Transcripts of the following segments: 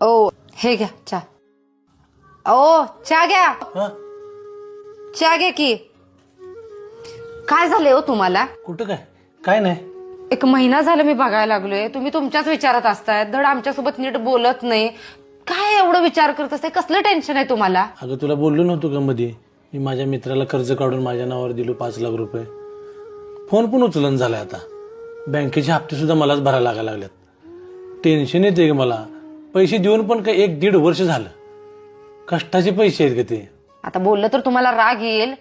ओ हे घ्या चहा ओ चहा घ्या हा चहा घ्या की काय झालंय हो तुम्हाला कुठं काय काय नाही एक महिना झाला मी बघायला लागलोय. तुम्ही तुमच्याच विचारात असताय. धड आमच्यासोबत नीट बोलत नाही. काय एवढं विचार करत असते कसलं टेन्शन आहे तुम्हाला? अगं तुला बोललो नव्हतो का मध्ये मी माझ्या मित्राला कर्ज काढून माझ्या नावावर दिलो पाच लाख रुपये. फोन पण उचलन झालाय आता. बँकेचे हप्ते सुद्धा मलाच भरायला लागायला लागलेत. टेन्शन येते का मला? पैसे देऊन पण काय एक दीड वर्ष झालं. कष्टाचे पैसे आहेत का ते. आता बोललं तर तुम्हाला राग येईल.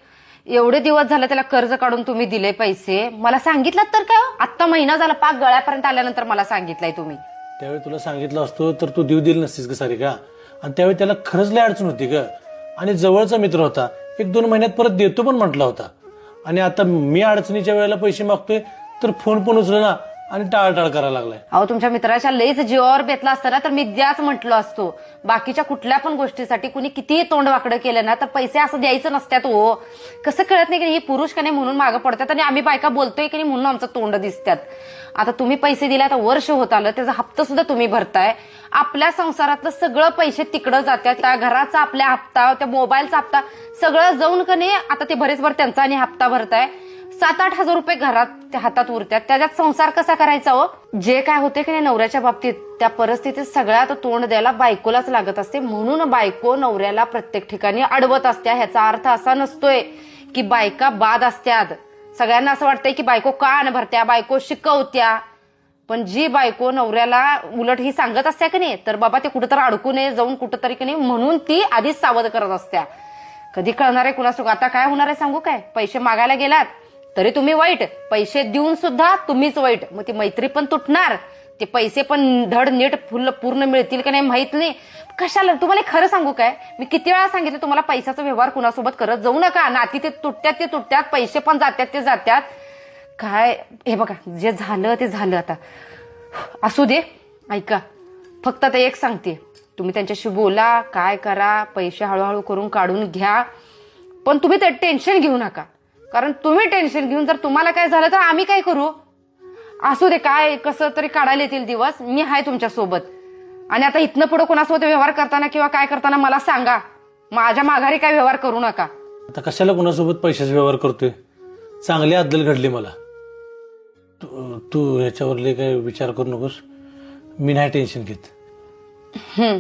एवढे दिवस झाले त्याला कर्ज काढून तुम्ही दिले पैसे. मला सांगितलं तर काय हो? आत्ता महिना झाला पाक गळ्यापर्यंत आल्यानंतर मला सांगितलंय तुम्ही. त्यावेळी तुला सांगितलं असतो तर तू देऊ दिली नसतीस का सारी का आणि त्यावेळी त्याला खरंच लय अडचण होती का आणि जवळचा मित्र होता. एक दोन महिन्यात परत देतो पण म्हटला होता. आणि आता मी अडचणीच्या वेळेला पैसे मागतोय तर फोन पण उचलना. आणि टाळटाळ करायला लागलाय. अहो तुमच्या मित्राच्या लईच जीवावर बेतला असताना तर मी द्याच म्हटलो असतो. बाकीच्या कुठल्या पण गोष्टीसाठी कुणी कितीही तोंड वाकडं केलं ना तर पैसे असं द्यायचं नसत्यात हो. कसं कळत नाही की हे पुरुष का नाही म्हणून मागं पडतात आणि आम्ही बायका बोलतोय की नाही म्हणून आमचं तोंड दिसतात आता तुम्ही पैसे दिले आता वर्ष होत आलं त्याचा हप्ता सुद्धा तुम्ही भरताय. आपल्या संसारातलं सगळं पैसे तिकडं जातात त्या घराचा आपल्या हप्ता त्या मोबाईलचा हप्ता सगळं जाऊन का नाही आता ते बरेच भर त्यांचा आणि हप्ता भरताय. सात आठ हजार रुपये घरात हातात उरतात त्याच्यात संसार कसा करायचा हो? जे काय होते की नाही नवऱ्याच्या बाबतीत त्या परिस्थितीत सगळ्यात तोंड द्यायला बायकोलाच लागत असते. म्हणून बायको नवऱ्याला प्रत्येक ठिकाणी अडवत असत्या ह्याचा अर्थ असा नसतोय की बायका बाद असत्यात. सगळ्यांना असं वाटतंय की बायको कान भरत्या बायको शिकवत्या. पण जी बायको नवऱ्याला उलट ही सांगत असत्या की नाही तर बाबा ते कुठंतरी अडकू नये जाऊन कुठंतरी की नाही म्हणून ती आधीच सावध करत असत्या. कधी कळणार आहे कुणास आता काय होणार आहे सांगू काय? पैसे मागायला गेलात तरी तुम्ही वाईट. पैसे देऊन सुद्धा तुम्हीच वाईट. मग ती मैत्री पण तुटणार. ते पैसे पण धड नीट फुल पूर्ण मिळतील का नाही माहीत नाही. कशाला? तुम्हाला खरं सांगू काय? मी किती वेळा सांगितलं तुम्हाला पैशाचा व्यवहार कुणासोबत करत जाऊ नका. नाती ते तुटत्यात ते तुटत्यात. पैसे पण जात्यात ते जात्यात. काय? हे बघा जे झालं ते झालं आता. असू दे. ऐका. फक्त आता एक सांगते. तुम्ही त्यांच्याशी बोला काय करा पैसे हळूहळू करून काढून घ्या. पण तुम्ही ते टेन्शन घेऊ नका. कारण तुम्ही टेन्शन घेऊन जर तुम्हाला काय झालं तर आम्ही काय करू? असू दे काय कसं तरी काढायला येतील दिवस. मी आहे तुमच्यासोबत. आणि आता इथनं पुढे कोणासोबत व्यवहार करताना किंवा काय करताना मला सांगा. माझ्या माघारी काय व्यवहार करू नका. आता कशाला कुणासोबत पैशाचा व्यवहार करतोय? चांगली अद्दल घडली मला. तू तू ह्याच्यावर लय काय विचार करू नकोस. मी नाही टेन्शन घेत. हम्म.